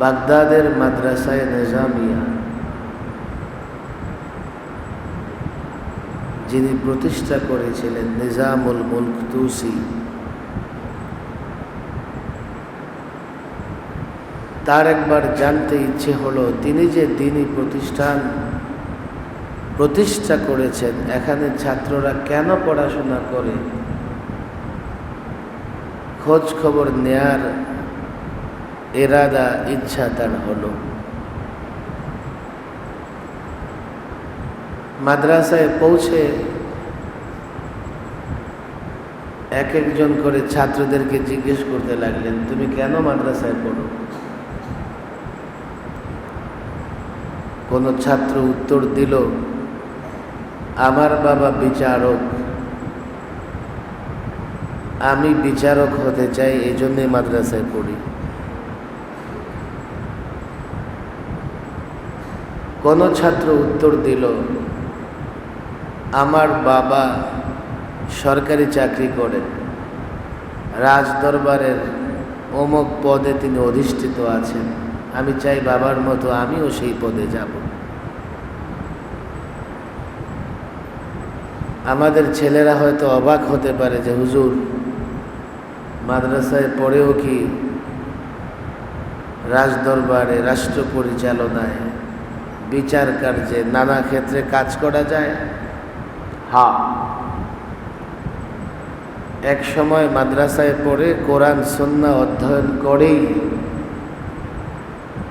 বাগদাদের মাদ্রাসায় নিজামিয়া। যিনি প্রতিষ্ঠা করেছিলেন নিজামুল মুলক তুসি। তার একবার জানতে ইচ্ছে হলো, তিনি যে দিনই প্রতিষ্ঠান প্রতিষ্ঠা করেছেন, এখানে ছাত্ররা কেন পড়াশোনা করে? খোঁজ খবর নেয়ার এরাদা ইচ্ছা তার হলো। মাদ্রাসায় পৌঁছে এক একজন করে ছাত্রদেরকে জিজ্ঞেস করতে লাগলেন, তুমি কেন মাদ্রাসায় পড়ো? কোনো ছাত্র উত্তর দিল, আমার বাবা বিচারক। আমি বিচারক হতে চাই এই জন্যে মাদ্রাসায় পড়ি। কোনো ছাত্র উত্তর দিল, আমার বাবা সরকারি চাকরি করেন। রাজদরবারের অমুক পদে তিনি অধিষ্ঠিত আছেন। আমি চাই বাবার মতো আমিও সেই পদে যাব। আমাদের ছেলেরা হয়তো অবাক হতে পারে যে, হুজুর, মাদ্রাসায় পড়েও কি রাজদরবারে, রাষ্ট্র পরিচালনায় বিচার কার্যে নানা ক্ষেত্রে কাজ করা যায়? হা। এক সময় মাদ্রাসায় পড়ে কোরআন সন্না অধ্যয়ন করেই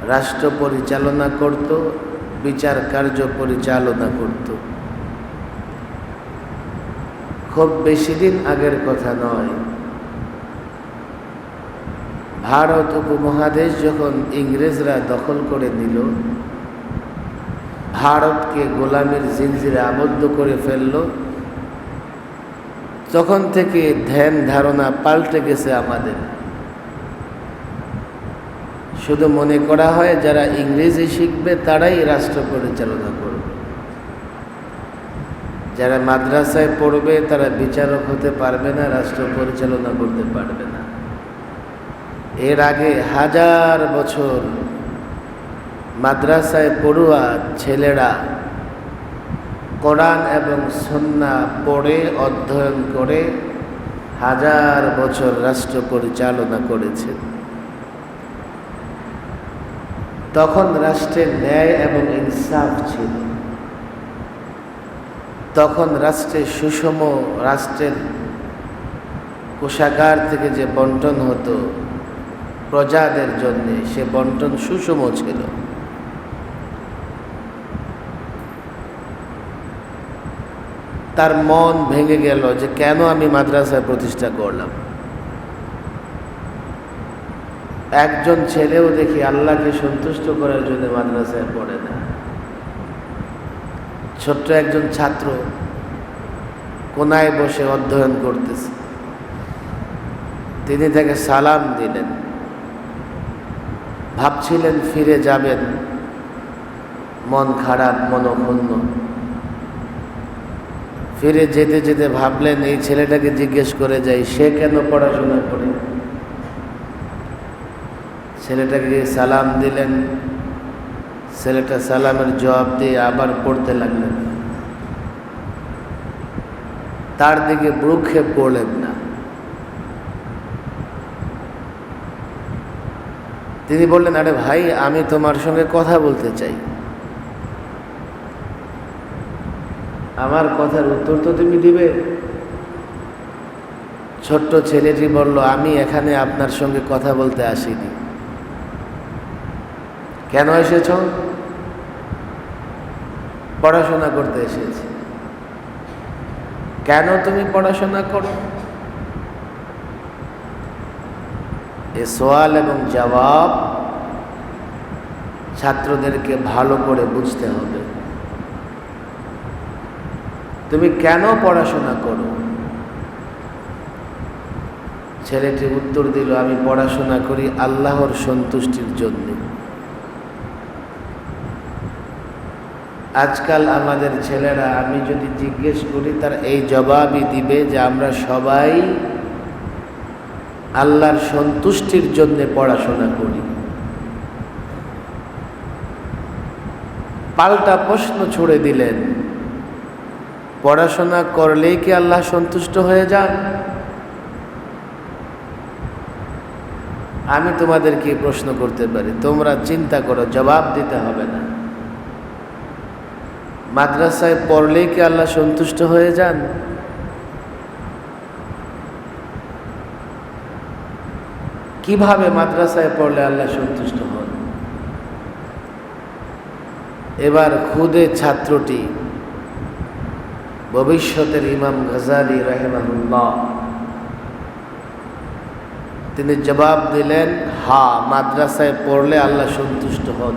রাষ্ট্র পরিচালনা করত, বিচার কার্য পরিচালনা করত। খুব বেশি দিন আগের কথা নয়। ভারত উপমহাদেশ যখন ইংরেজরা দখল করে নিল ভারতকে গোলামের জিনজিরে আবদ্ধ করে ফেলল। তখন থেকে ধ্যান ধারণা পাল্টে গেছে আমাদের। শুধু মনে করা হয়, যারা ইংরেজি শিখবে, তারাই রাষ্ট্র পরিচালনা করবে। যারা মাদ্রাসায় পড়বে, তারা বিচারক হতে পারবে না, রাষ্ট্র পরিচালনা করতে পারবে না। এর আগে হাজার বছর মাদ্রাসায় পড়ুয়া ছেলেরা কোরআন এবং সন্না পড়ে অধ্যয়ন করে হাজার বছর রাষ্ট্র পরিচালনা করেছেন। তখন রাষ্ট্রের ন্যায় এবং ইনসাফ ছিল। তখন রাষ্ট্রের সুষম রাষ্ট্রের কোষাগার থেকে যে বন্টন হতো প্রজাদের জন্যে, সে বন্টন সুষম ছিল। তার মন ভেঙে গেল যে কেন আমি মাদ্রাসায় প্রতিষ্ঠা করলাম। একজন ছেলেও দেখি আল্লাহকে সন্তুষ্ট করার জন্য মাদ্রাসায় পড়ে না। ছোট্ট একজন ছাত্র কোনায় বসে অধ্যয়ন করতেছে। তিনি তাকে সালাম দিলেন। ভাবছিলেন ফিরে যাবেন। মন খারাপ, মনক্ষুণ্ণ। ফিরে যেতে যেতে ভাবলেন, এই ছেলেটাকে জিজ্ঞেস করে যাই, সে কেন পড়াশোনা করে? ছেলেটাকে সালাম দিলেন। ছেলেটা সালামের জবাব দিয়ে আবার পড়তে লাগলেন। তার দিকে ব্রুক্ষেপ পড়লেন না। তিনি বললেন, আরে ভাই, আমি তোমার সঙ্গে কথা বলতে চাই। আমার কথার উত্তর তো তুমি দিবে। ছোট্ট ছেলেটি বলল, আমি এখানে আপনার সঙ্গে কথা বলতে আসিনি। কেন এসেছ? পড়াশোনা করতে এসেছি। কেন তুমি পড়াশোনা করো? এ সোয়াল এবং জবাব ছাত্রদেরকে ভালো করে বুঝতে হবে। তুমি কেন পড়াশোনা করো? ছেলেটি উত্তর দিল, আমি পড়াশোনা করি আল্লাহর সন্তুষ্টির জন্য। আজকাল আমাদের ছেলেরা, আমি যদি জিজ্ঞেস করি, তার এই জবাবই দিবে যে আমরা সবাই আল্লাহর সন্তুষ্টির জন্যে পড়াশোনা করি। পাল্টা প্রশ্ন ছুড়ে দিলেন। পড়াশোনা করলেই কি আল্লাহ সন্তুষ্ট হয়ে যান? আমি তোমাদেরকে প্রশ্ন করতে পারি, তোমরা চিন্তা করো, জবাব দিতে হবে না। মাদ্রাসায় পড়লেই কি আল্লাহ সন্তুষ্ট হয়ে যান? কীভাবে মাদ্রাসায় পড়লে আল্লাহ সন্তুষ্ট হন? এবার খুদে ছাত্রটি ভবিষ্যতের ইমাম গজালি রহেমাহুল্লাহ। তিনি জবাব দিলেন, হা, মাদ্রাসায় পড়লে আল্লাহ সন্তুষ্ট হন।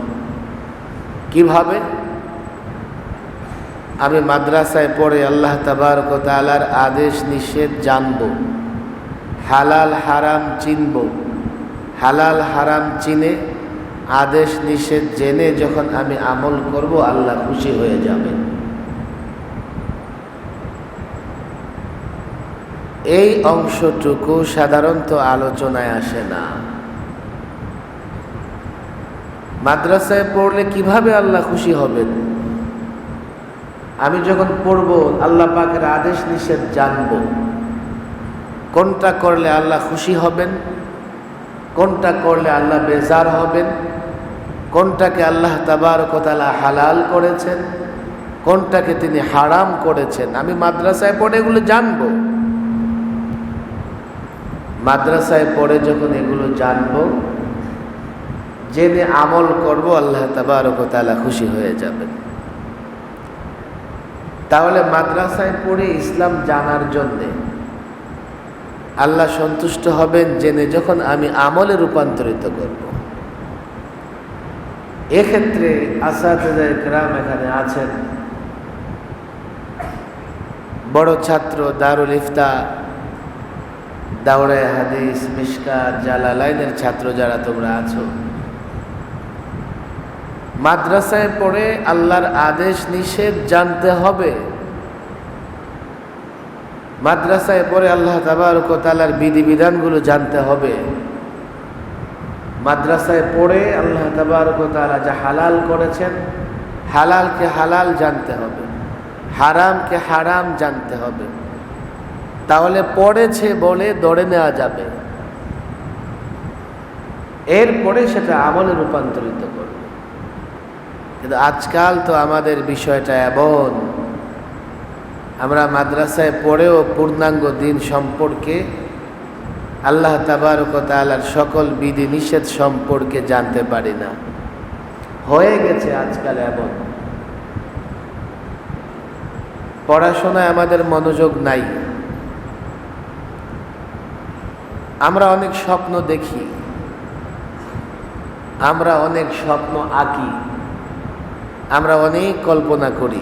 কীভাবে? আমি মাদ্রাসায় পড়ে আল্লাহ তাবারক তালার আদেশ নিষেধ জানব, হালাল হারাম চিনব। হালাল হারাম চিনে আদেশ নিষেধ জেনে যখন আমি আমল করব, আল্লাহ খুশি হয়ে যাবেন। এই অংশটুকু সাধারণত আলোচনায় আসে না। মাদ্রাসায় পড়লে কীভাবে আল্লাহ খুশি হবেন? আমি যখন পড়ব, আল্লাহ পাকের আদেশ নিষেধ জানব। কোনটা করলে আল্লাহ খুশি হবেন? কোনটা করলে আল্লাহ বেজার হবেন? কোনটাকে আল্লাহ তাবার তাবারকতালা হালাল করেছেন? কোনটাকে তিনি হারাম করেছেন? আমি মাদ্রাসায় পড়ে এগুলো জানব। মাদ্রাসায় পড়ে যখন এগুলো জানব, জেনে আমল করব, আল্লাহ তাবারকতালা খুশি হয়ে যাবেন। তাহলে মাদ্রাসায় পড়ে ইসলাম জানার জন্যে আল্লাহ সন্তুষ্ট হবেন জেনে যখন আমি আমলে রূপান্তরিত করব। এক্ষেত্রে আসাদের গ্রাম এখানে আছেন। বড় ছাত্র দারুল ইফতা দাউড়ায় হাদিস মিসকাত জালালাইনের ছাত্র যারা তোমরা আছো। মাদ্রাসায় পড়ে আল্লাহর আদেশ নিষেধ জানতে হবে। মাদ্রাসায় পড়ে আল্লাহ তাবারক তালার বিধিবিধানগুলো জানতে হবে। মাদ্রাসায় পড়ে আল্লাহ তাবারক তালা যা হালাল করেছেন, হালালকে হালাল জানতে হবে, হারামকে হারাম জানতে হবে। তাহলে পড়েছে বলে দৌড়ে নেওয়া যাবে। এরপরে সেটা আমলে রূপান্তরিত করবে। কিন্তু আজকাল তো আমাদের বিষয়টা এমন। আমরা মাদ্রাসায় পড়েও পূর্ণাঙ্গ দিন সম্পর্কে আল্লাহ তাবারক তালার সকল বিধি নিষেধ সম্পর্কে জানতে পারি না। হয়ে গেছে আজকাল এমন। পড়াশোনায় আমাদের মনোযোগ নাই। আমরা অনেক স্বপ্ন দেখি। আমরা অনেক স্বপ্ন আঁকি। আমরা অনেক কল্পনা করি।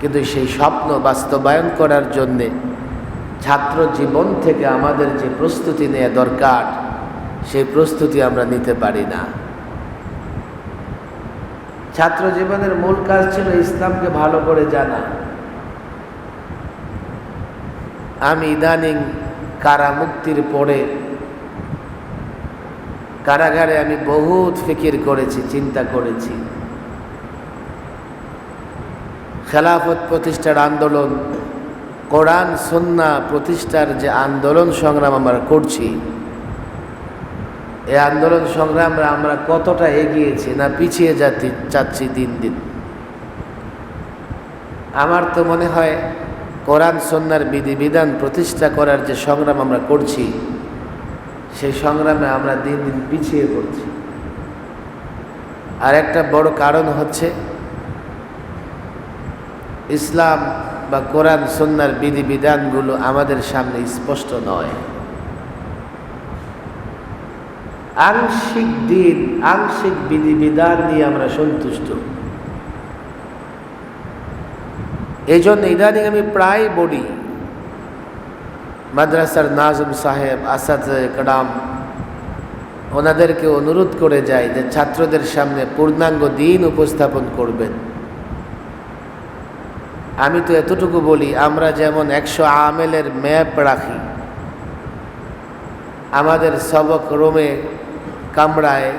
কিন্তু সেই স্বপ্ন বাস্তবায়ন করার জন্যে ছাত্র জীবন থেকে আমাদের যে প্রস্তুতি নেওয়া দরকার, সেই প্রস্তুতি আমরা নিতে পারি না। ছাত্র জীবনের মূল কাজ ছিল ইসলামকে ভালো করে জানা। আমি ইদানিং কারা মুক্তির পরে কারাগারে আমি বহুত ফিকির করেছি, চিন্তা করেছি। খেলাফত প্রতিষ্ঠার আন্দোলন, কোরআন, সন্না প্রতিষ্ঠার যে আন্দোলন সংগ্রাম আমরা করছি এই আন্দোলন সংগ্রামে আমরা কতটা এগিয়েছি না পিছিয়ে যাচ্ছি চাচ্ছি দিন দিন। আমার তো মনে হয় কোরআন সন্ন্যার বিধিবিধান প্রতিষ্ঠা করার যে সংগ্রাম আমরা করছি, সেই সংগ্রামে আমরা দিন দিন পিছিয়ে পড়ছি। আর একটা বড় কারণ হচ্ছে, ইসলাম বা কোরআন সন্ন্যার বিধিবিধানগুলো আমাদের সামনে স্পষ্ট নয়। আংশিক দিন, আংশিক বিধিবিধান নিয়ে আমরা সন্তুষ্ট। এই জন্য ইদানিং আমি প্রায় বলি, মাদ্রাসার নাজম সাহেব, আসাদ কডাম ওনাদেরকে অনুরোধ করে যায় যে ছাত্রদের সামনে পূর্ণাঙ্গ দিন উপস্থাপন করবেন। আমি তো এতটুকু বলি, আমরা যেমন একশো আমেলের ম্যাপ রাখি, আমাদের সবক রোমে কামড়ায়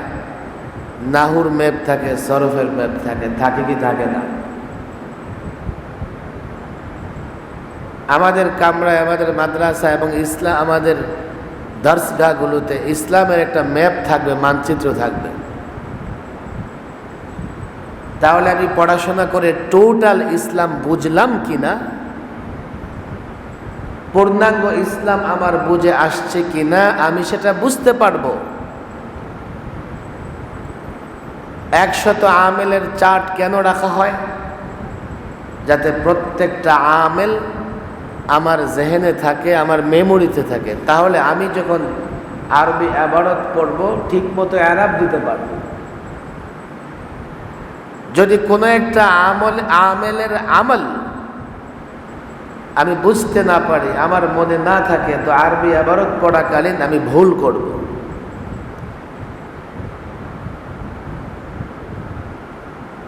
নাহুর ম্যাপ থাকে, সরফের ম্যাপ থাকে থাকে কি থাকে না। আমাদের কামরায়, আমাদের মাদ্রাসা এবং ইসলাম আমাদের দর্শগাগুলোতে ইসলামের একটা ম্যাপ থাকবে, মানচিত্র থাকবে। তাহলে আমি পড়াশোনা করে টোটাল ইসলাম বুঝলাম কি না পূর্ণাঙ্গ ইসলাম আমার বুঝে আসছে কি না আমি সেটা বুঝতে পারব। একশত আমেলের চার্ট কেন রাখা হয়? যাতে প্রত্যেকটা আমেল আমার জেহেনে থাকে, আমার মেমোরিতে থাকে। তাহলে আমি যখন আরবি আবারত পড়ব ঠিক মতো অ্যারাব দিতে পারব। যদি কোনো একটা আমল, আমেলের আমল আমি বুঝতে না পারি, আমার মনে না থাকে, তো আরবি আবারত পড়াকালীন আমি ভুল করব।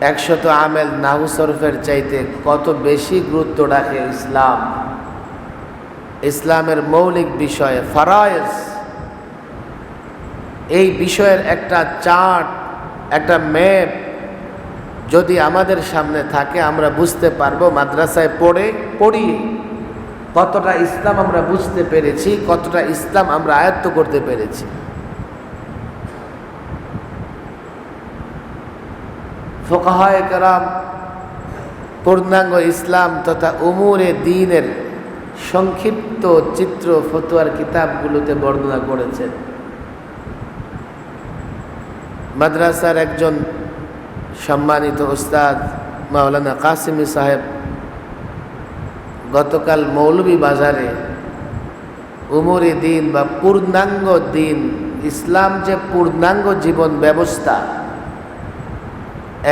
একশত আমেল নাহু শরফের চাইতে কত বেশি গুরুত্ব রাখে ইসলাম? ইসলামের মৌলিক বিষয়ে, ফারায়েজ। এই বিষয়ের একটা চার্ট, একটা ম্যাপ যদি আমাদের সামনে থাকে, আমরা বুঝতে পারব মাদ্রাসায় পড়ে পড়ি কতটা ইসলাম আমরা বুঝতে পেরেছি, কতটা ইসলাম আমরা আয়ত্ত করতে পেরেছি। ফোকাহায় কারাম, পূর্ণাঙ্গ ইসলাম তথা উমুরে দিনের সংক্ষিপ্ত চিত্র ফতুয়ার কিতাবগুলোতে বর্ণনা করেছেন। মাদ্রাসার একজন সম্মানিত ওস্তাদ মাওলানা কাসিমি সাহেব গতকাল মৌলভী বাজারে উমরি দিন বা পূর্ণাঙ্গ দিন, ইসলাম যে পূর্ণাঙ্গ জীবন ব্যবস্থা,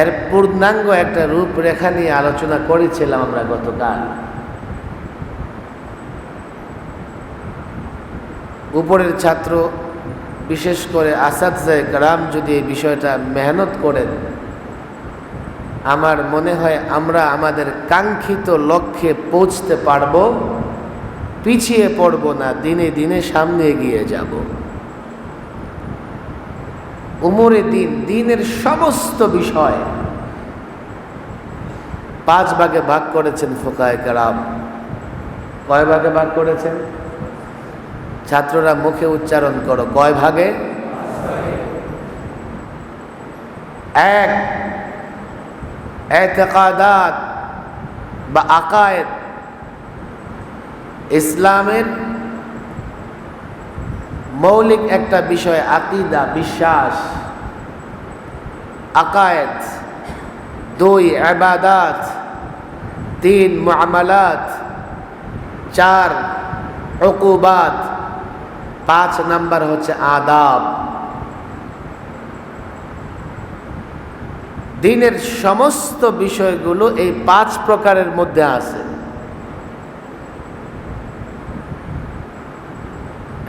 এর পূর্ণাঙ্গ একটা রূপরেখা নিয়ে আলোচনা করেছিলাম আমরা গতকাল। উপরের ছাত্র, বিশেষ করে আসাদ কারাম যদি এই বিষয়টা মেহনত করেন, আমার মনে হয় আমরা আমাদের কাঙ্ক্ষিত লক্ষ্যে পৌঁছতে পারব, পিছিয়ে পড়ব না, দিনে দিনে সামনে এগিয়ে যাব। উমরে দিন, দিনের সমস্ত বিষয় পাঁচ ভাগে ভাগ করেছেন ফোকায় কারাম। কয় ভাগে ভাগ করেছেন? ছাত্ররা মুখে উচ্চারণ করো। কয় ভাগে? এক। এতেকাদাত বা আকায়েদ। ইসলামের মৌলিক একটা বিষয় আকিদা, বিশ্বাস। আকায়েদ। দুই আবাদাত তিন মামালাত চার হকুবাত পাঁচ নাম্বার হচ্ছে আদাব। দিনের সমস্ত বিষয়গুলো এই পাঁচ প্রকারের মধ্যে আছে।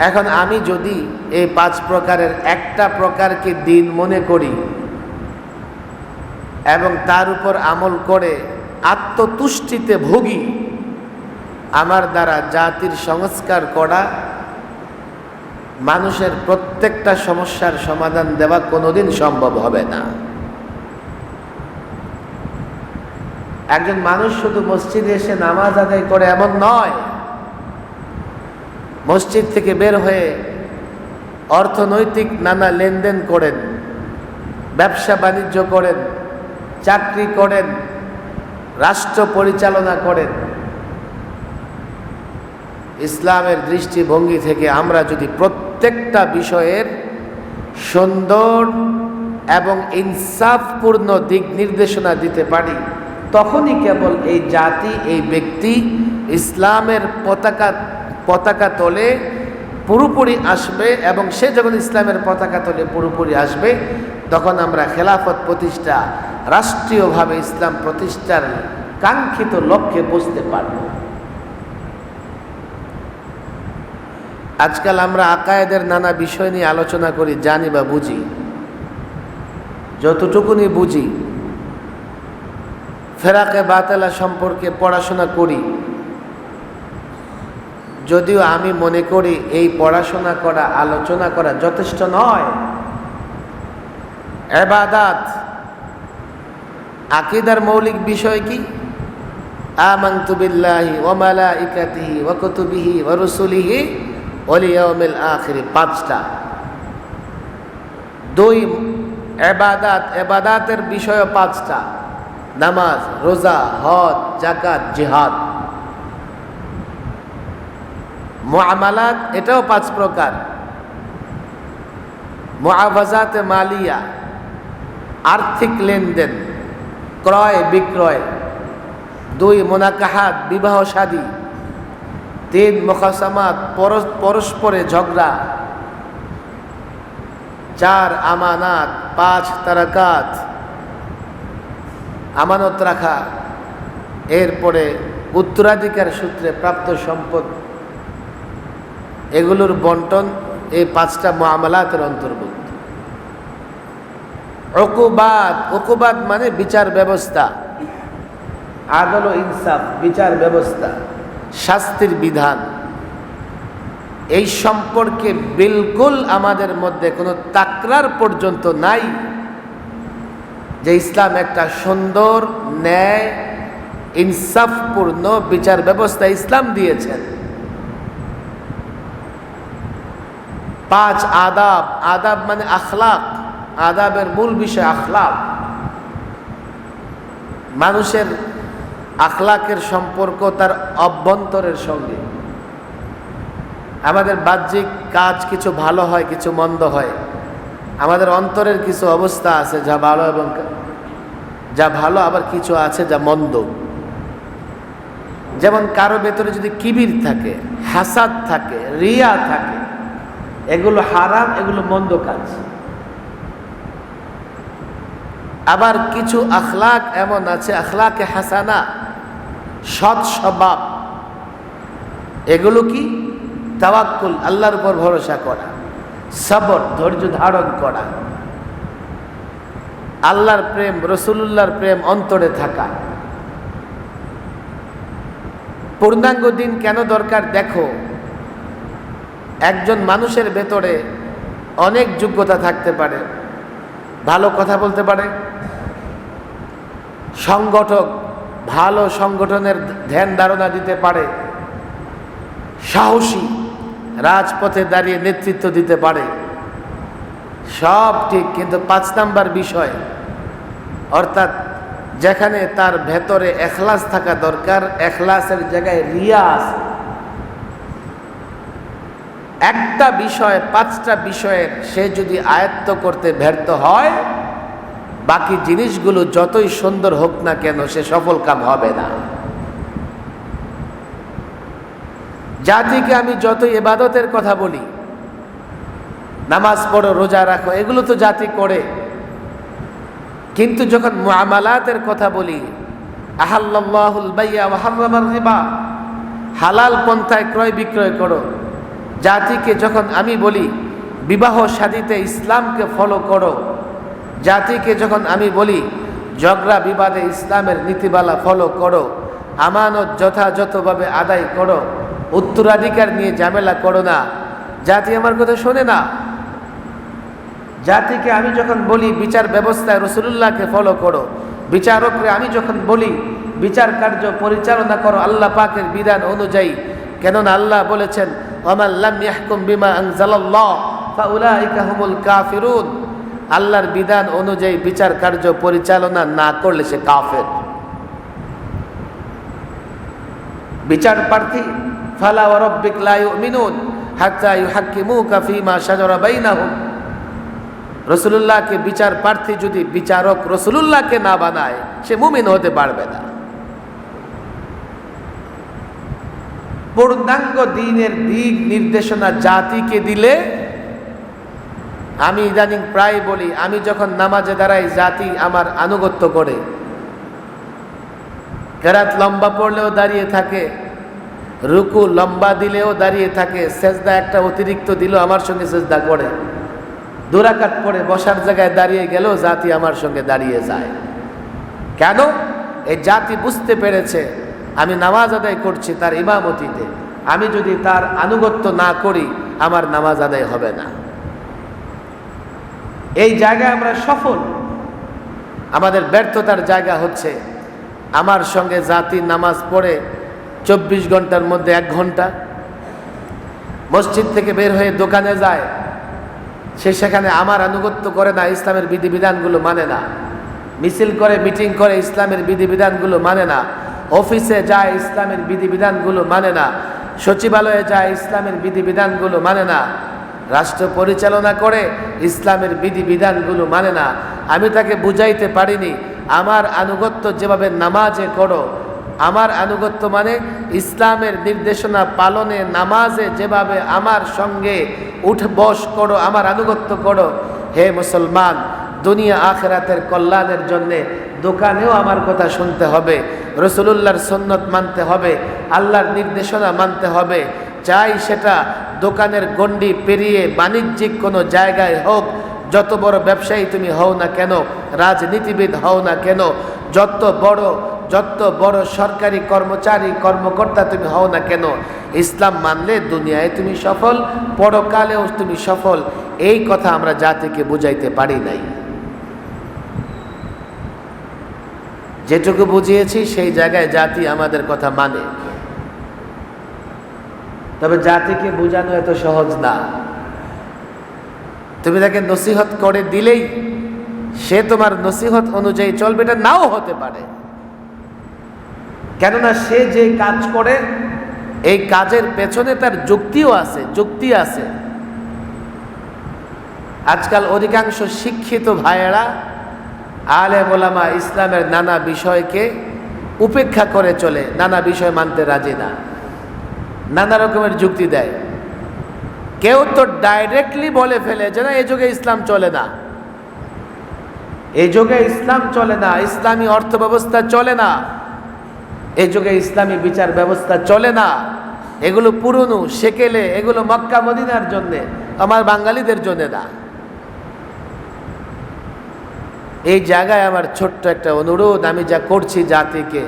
এখন আমি যদি এই পাঁচ প্রকারের একটা প্রকারকে দিন মনে করি এবং তার উপর আমল করে আত্মতুষ্টিতে ভোগী, আমার দ্বারা জাতির সংস্কার করা মানুষের প্রত্যেকটা সমস্যার সমাধান দেওয়া কোনোদিন সম্ভব হবে না। একজন মানুষ শুধু মসজিদে এসে নামাজ আদায় করে এমন নয়। মসজিদ থেকে বের হয়ে অর্থনৈতিক নানা লেনদেন করেন, ব্যবসা বাণিজ্য করেন, চাকরি করেন, রাষ্ট্র পরিচালনা করেন। ইসলামের দৃষ্টিভঙ্গি থেকে আমরা যদি প্রত্যেকটা বিষয়ের সুন্দর এবং ইনসাফপূর্ণ দিক নির্দেশনা দিতে পারি, তখনই কেবল এই জাতি, এই ব্যক্তি ইসলামের পতাকা পতাকা তোলে পুরোপুরি আসবে এবং সে যখন ইসলামের পতাকা তোলে পুরোপুরি আসবে, তখন আমরা খেলাফত প্রতিষ্ঠা, রাষ্ট্রীয়ভাবে ইসলাম প্রতিষ্ঠার কাঙ্ক্ষিত লক্ষ্যে বুঝতে পারব। আজকাল আমরা আকায়েদের নানা বিষয় নিয়ে আলোচনা করি, জানি বা বুঝি। যতটুকুনি বুঝি, ফেরাকে বাতেলা সম্পর্কে পড়াশোনা করি। যদিও আমি মনে করি এই পড়াশোনা করা, আলোচনা করা যথেষ্ট নয়। এবাদাত, আকিদার মৌলিক বিষয় কি? আমান্তু বিল্লাহি ওয়া মালাইকাতিহি ওয়া কুতুবিহি রুসুলিহি ওয়াল পাঁচটা। দুই এবাদাত, এবাদাতের বিষয় পাঁচটা। নামাজ, রোজা, হজ জাকাত জিহাদ। মুআমালাত, এটাও পাঁচ প্রকার। মুআফাজাত মালিয়া, আর্থিক লেনদেন ক্রয় বিক্রয় দুই মোনাকাহাত বিবাহ শাদী তিন মুখাসামাত পরস্পরে ঝগড়া। চার আমানাত, পাঁচ তারাকাত। আমানত রাখা। এরপরে উত্তরাধিকার সূত্রে প্রাপ্ত সম্পদ। এগুলোর বন্টন এই পাঁচটা মামলাতের অন্তর্ভুক্ত। অকুবাদ অকুবাদ মানে বিচার ব্যবস্থা। আদল ইনসাফ, বিচার ব্যবস্থা। শাস্তির বিধান। এই সম্পর্কে বিলকুল আমাদের মধ্যে কোনো তাকরার পর্যন্ত নাই যে ইসলাম একটা সুন্দর, ন্যায়, ইনসাফপূর্ণ বিচার ব্যবস্থা ইসলাম দিয়েছেন। পাঁচ আদাব আদাব মানে আখলাক, আদাবের মূল বিষয় আখলাক। মানুষের আখলাকের সম্পর্ক তার অভ্যন্তরের সঙ্গে। আমাদের বাহ্যিক কাজ কিছু ভালো হয়, কিছু মন্দ হয়। আমাদের অন্তরের কিছু অবস্থা আছে যা ভালো এবং যা ভালো, আবার কিছু আছে যা মন্দ। যেমন কারও ভেতরে যদি কিবির থাকে, হাসাদ থাকে, রিয়া থাকে, এগুলো হারাম, এগুলো মন্দ কাজ। আবার কিছু আখলাক এমন আছে, আখলাকে হাসানা সৎ স্বভাব। এগুলো কি? তাওয়াক্কুল, আল্লাহর উপর ভরসা করা। সবর, ধৈর্য ধারণ করা। আল্লাহর প্রেম রসুল্লাহর প্রেম অন্তরে থাকা। পূর্ণাঙ্গ দিন কেন দরকার? দেখো, একজন মানুষের ভেতরে অনেক যোগ্যতা থাকতে পারে। ভালো কথা বলতে পারে। সংগঠক ভালো সংগঠনের ধ্যান ধারণা দিতে পারে, সাহসী রাজপথে দাঁড়িয়ে নেতৃত্ব দিতে পারে। সব ঠিক, কিন্তু পাঁচ নাম্বার বিষয়, অর্থাৎ যেখানে তার ভেতরে এখলাস থাকা দরকার, এখলাসের জায়গায় রিয়া আছে। একটা বিষয়, পাঁচটা বিষয়ের সে যদি আয়ত্ত করতে ব্যর্থ হয় বাকি জিনিসগুলো যতই সুন্দর হোক না কেন সে সফল কাম হবে না। জাতিকে আমি যতই এবাদতের কথা বলি, নামাজ পড়ো, রোজা রাখো, এগুলো তো জাতি করে। কিন্তু যখন মুআমালাতের কথা বলি আহাল্লাহুল বাইয়া হালাল পন্থায় ক্রয় বিক্রয় করো। জাতিকে যখন আমি বলি, বিবাহ শাদিতে ইসলামকে ফলো করো জাতিকে যখন আমি বলি, ঝগড়া বিবাদে ইসলামের নীতিবালা ফলো করো, আমানত যথাযথভাবে আদায় করো, উত্তরাধিকার নিয়ে ঝামেলা করো না। জাতি আমার কথা শোনে না। জাতিকে আমি যখন বলি, বিচার ব্যবস্থায় রসুল্লাহকে ফলো করো। বিচারকরে আমি যখন বলি, বিচার কার্য পরিচালনা করো আল্লাহ পাকের বিধান অনুযায়ী। কেননা আল্লাহ বলেছেন ওমাল্লাম ইয়াহকুম বিমা আনজালাল্লাহ, ফাউলাইকা হুমুল কাফিরুন। আল্লাহর বিধান অনুযায়ী বিচার কার্য পরিচালনা না করলে সে কাফের। বিচার প্রার্থী, ফালা ওয়ারব্বিক লা ইউমিনুন হাত্তা ইউহাক্কিমুকা ফীমা শাজারা বাইনাহুম। রসুলুল্লাহকে বিচার প্রার্থী যদি বিচারক রসুলুল্লাহকে না বানায়, সে মুমিন হতে পারবে না। পূর্ণাঙ্গ দিনের দিক নির্দেশনা জাতিকে দিলে আমি ইদানিং প্রায় বলি, আমি যখন নামাজে দাঁড়াই, জাতি আমার আনুগত্য করে। কেরাত লম্বা পড়লেও দাঁড়িয়ে থাকে, রুকু লম্বা দিলেও দাঁড়িয়ে থাকে, সেজদা একটা অতিরিক্ত দিলেও আমার সঙ্গে সেজদা করে। দুরাকাত পরে বসার জায়গায় দাঁড়িয়ে গেলেও জাতি আমার সঙ্গে দাঁড়িয়ে যায়। কেন? এই জাতি বুঝতে পেরেছে, আমি নামাজ আদায় করছি তার ইমামতিতে। আমি যদি তার আনুগত্য না করি, আমার নামাজ আদায় হবে না। এই জায়গায় আমরা সফল। আমাদের ব্যর্থতার জায়গা হচ্ছে আমার সঙ্গে জাতি নামাজ পড়ে চব্বিশ ঘণ্টার মধ্যে এক ঘণ্টা। মসজিদ থেকে বের হয়ে দোকানে যায়, সে সেখানে আমার আনুগত্য করে না, ইসলামের বিধিবিধানগুলো মানে না। মিছিল করে, মিটিং করে, ইসলামের বিধিবিধানগুলো মানে না। অফিসে যায়, ইসলামের বিধিবিধানগুলো মানে না। সচিবালয়ে যায়, ইসলামের বিধিবিধানগুলো মানে না। রাষ্ট্র পরিচালনা করে, ইসলামের বিধিবিধানগুলো মানে না। আমি তাকে বুঝাইতে পারিনি। আমার আনুগত্য যেভাবে নামাজে করো, আমার আনুগত্য মানে ইসলামের নির্দেশনা পালনে নামাজে যেভাবে আমার সঙ্গে উঠ বস করো, আমার আনুগত্য করো। হে মুসলমান, দুনিয়া আখেরাতের কল্যাণের জন্যে দোকানেও আমার কথা শুনতে হবে, রসুলুল্লাহর সন্ন্যত মানতে হবে, আল্লাহর নির্দেশনা মানতে হবে। চাই সেটা দোকানের গণ্ডি পেরিয়ে বাণিজ্যিক কোনো জায়গায় হোক, যত বড় ব্যবসায়ী তুমি হও না কেন, রাজনীতিবিদ হও না কেন, যত বড় যত বড় সরকারি কর্মচারী, কর্মকর্তা তুমি হও না কেন, ইসলাম মানলে দুনিয়ায় তুমি সফল, পরকালেও তুমি সফল। এই কথা আমরা জাতিকে বুঝাইতে পারি নাই। যেটুকু বুঝিয়েছি, সেই জায়গায় জাতি আমাদের কথা মানে। তবে জাতিকে বোঝানো এত সহজ না। তুমি তাকে নসিহত করে দিলেই সে তোমার নসিহত অনুযায়ী চলবে, এটা নাও হতে পারে। কেননা সে যে কাজ করে, এই কাজের পেছনে তার যুক্তিও আছে, যুক্তি আছে। আজকাল অধিকাংশ শিক্ষিত ভাইয়েরা আলে মোলামা ইসলামের নানা বিষয়কে উপেক্ষা করে চলে, নানা বিষয় মানতে রাজি না। নানা রকমের যুক্তি দেয়। কেউ তো ডাইরেক্টলি বলে ফেলে যে না এই যুগে ইসলাম চলে না। এই যুগে ইসলাম চলে না, ইসলামী অর্থ ব্যবস্থা চলে না। এই যুগে ইসলামী বিচার ব্যবস্থা চলে না। এগুলো পুরনো, সেকেলে, এগুলো মক্কা মদিনার জন্যে, আমার বাঙালিদের জন্য না। এই জায়গায় আমার ছোট্ট একটা অনুরোধ, আমি যা করছি জাতিকে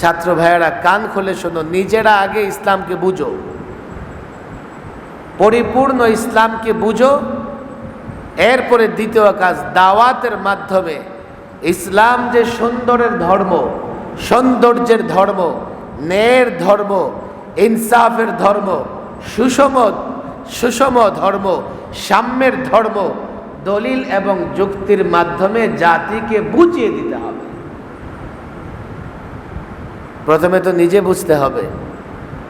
ছাত্র ভাইয়েরা, কান খুলে শোনো, নিজেরা আগে ইসলামকে বুঝো। পরিপূর্ণ ইসলামকে বুঝো। এরপরে দ্বিতীয় কাজ, দাওয়াতের মাধ্যমে ইসলাম যে সুন্দরের ধর্ম, সৌন্দর্যের ধর্ম, ন্যায়ের ধর্ম, ইনসাফের ধর্ম, সুষম সুষম ধর্ম, সাম্যের ধর্ম, দলিল এবং যুক্তির মাধ্যমে জাতিকে বুঝিয়ে দিতে হবে। প্রথমে তো নিজে বুঝতে হবে।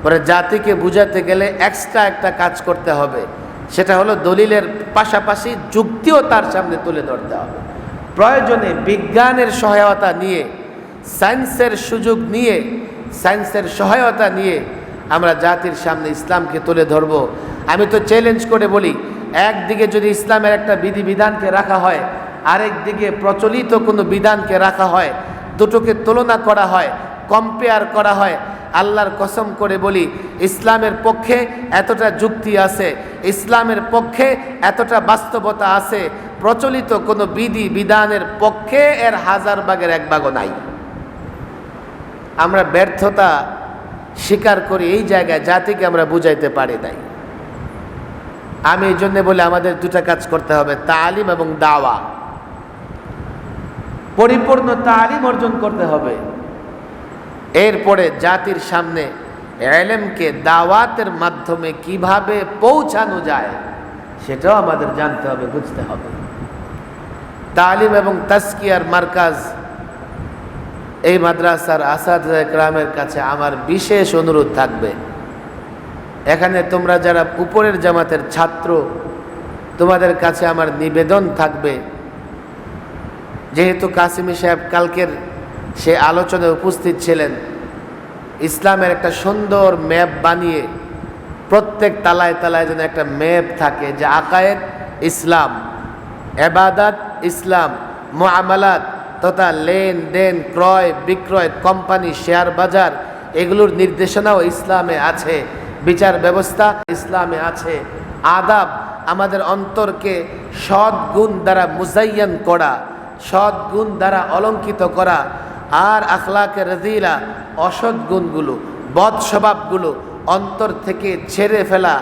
পরে জাতিকে বুঝাতে গেলে এক্সট্রা একটা কাজ করতে হবে। সেটা হলো দলিলের পাশাপাশি যুক্তিও তার সামনে তুলে ধরতে হবে। প্রয়োজনে বিজ্ঞানের সহায়তা নিয়ে সায়েন্সের সুযোগ নিয়ে সায়েন্সের সহায়তা নিয়ে আমরা জাতির সামনে ইসলামকে তুলে ধরব। আমি তো চ্যালেঞ্জ করে বলি, একদিকে যদি ইসলামের একটা বিধিবিধানকে রাখা হয় আরেক দিকে প্রচলিত কোনো বিধানকে রাখা হয়, দুটোকে তুলনা করা হয় কম্পেয়ার করা হয়। আল্লাহর কসম করে বলি, ইসলামের পক্ষে এতটা যুক্তি আছে, ইসলামের পক্ষে এতটা বাস্তবতা আছে, প্রচলিত কোনো বিধি বিধানের পক্ষে এর হাজার ভাগের এক ভাগও নাই। আমরা ব্যর্থতা স্বীকার করি, এই জায়গায় জাতিকে আমরা বুঝাইতে পারি নাই। আমি এই জন্যে বলে, আমাদের দুটা কাজ করতে হবে, তালিম এবং দাওয়া। পরিপূর্ণ তালিম অর্জন করতে হবে। এরপরে জাতির সামনে এলেমকে, দাওয়াতের মাধ্যমে কীভাবে পৌঁছানো যায়, সেটাও আমাদের জানতে হবে, বুঝতে হবে। তালিম এবং তাস্কিয়ার মার্কাজ এই মাদ্রাসার আসাদ গ্রামের কাছে আমার বিশেষ অনুরোধ থাকবে। এখানে তোমরা যারা উপরের জামাতের ছাত্র, তোমাদের কাছে আমার নিবেদন থাকবে। যেহেতু কাসিমি সাহেব কালকের সে আলোচনায় উপস্থিত ছিলেন। ইসলামের একটা সুন্দর ম্যাপ বানিয়ে প্রত্যেক তালায় তালায় যেন একটা ম্যাপ থাকে যে আকায়েদ ইসলাম, এবাদাত ইসলাম মোয়ামালাত তথা লেনদেন ক্রয় বিক্রয়, কোম্পানি, শেয়ার বাজার, এগুলোর নির্দেশনাও ইসলামে আছে। বিচার ব্যবস্থা ইসলামে আছে। আদাব আমাদের অন্তরকে সৎ গুণ দ্বারা মুজাইয়ান করা, সৎ গুণ দ্বারা অলঙ্কিত করা আর আখলাকে রাজিলা অসৎ গুণগুলো, বদ স্বভাবগুলো অন্তর থেকে ছেড়ে ফেলা,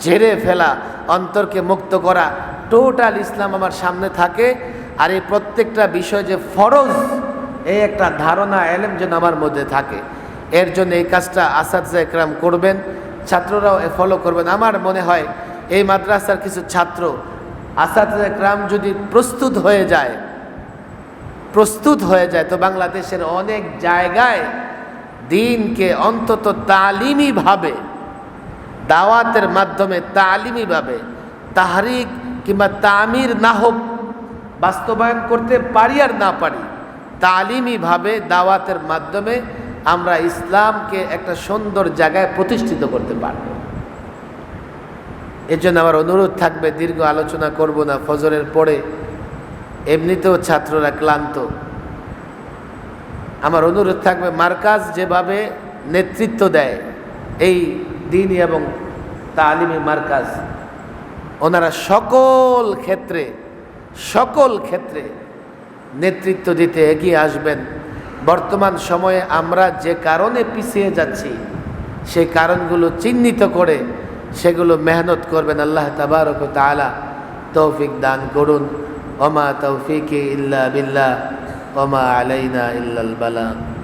ঝেড়ে ফেলা, অন্তরকে মুক্ত করা টোটাল ইসলাম আমার সামনে থাকে। আর এই প্রত্যেকটা বিষয় যে ফরজ, এই একটা ধারণা, এলেম যেন আমার মধ্যে থাকে। এর জন্য এই কাজটা আসাদজা একরাম করবেন, ছাত্ররাও এ ফলো করবেন। আমার মনে হয় এই মাদ্রাসার কিছু ছাত্র আসাদজা একরাম যদি প্রস্তুত হয়ে যায় প্রস্তুত হয়ে যায়। তো বাংলাদেশের অনেক জায়গায় দিনকে অন্তত তালিমিভাবে দাওয়াতের মাধ্যমে তালিমিভাবে তাহারিক কিংবা তামির না হোক, বাস্তবায়ন করতে পারি আর না পারি তালিমিভাবে দাওয়াতের মাধ্যমে আমরা ইসলামকে একটা সুন্দর জায়গায় প্রতিষ্ঠিত করতে পারব। এর জন্য আমার অনুরোধ থাকবে, দীর্ঘ আলোচনা করব না, ফজরের পরে এমনিতেও ছাত্ররা ক্লান্ত। আমার অনুরোধ থাকবে, মার্কাজ যেভাবে নেতৃত্ব দেয়, এই দিন এবং তালিমি মার্কাজ। ওনারা সকল ক্ষেত্রে সকল ক্ষেত্রে নেতৃত্ব দিতে এগিয়ে আসবেন। বর্তমান সময়ে আমরা যে কারণে পিছিয়ে যাচ্ছি, সেই কারণগুলো চিহ্নিত করে সেগুলো মেহনত করবেন। আল্লাহ তাবারক তালা তৌফিক দান করুন। وما توفيقي إلا بالله وما علينا إلا البلاغ.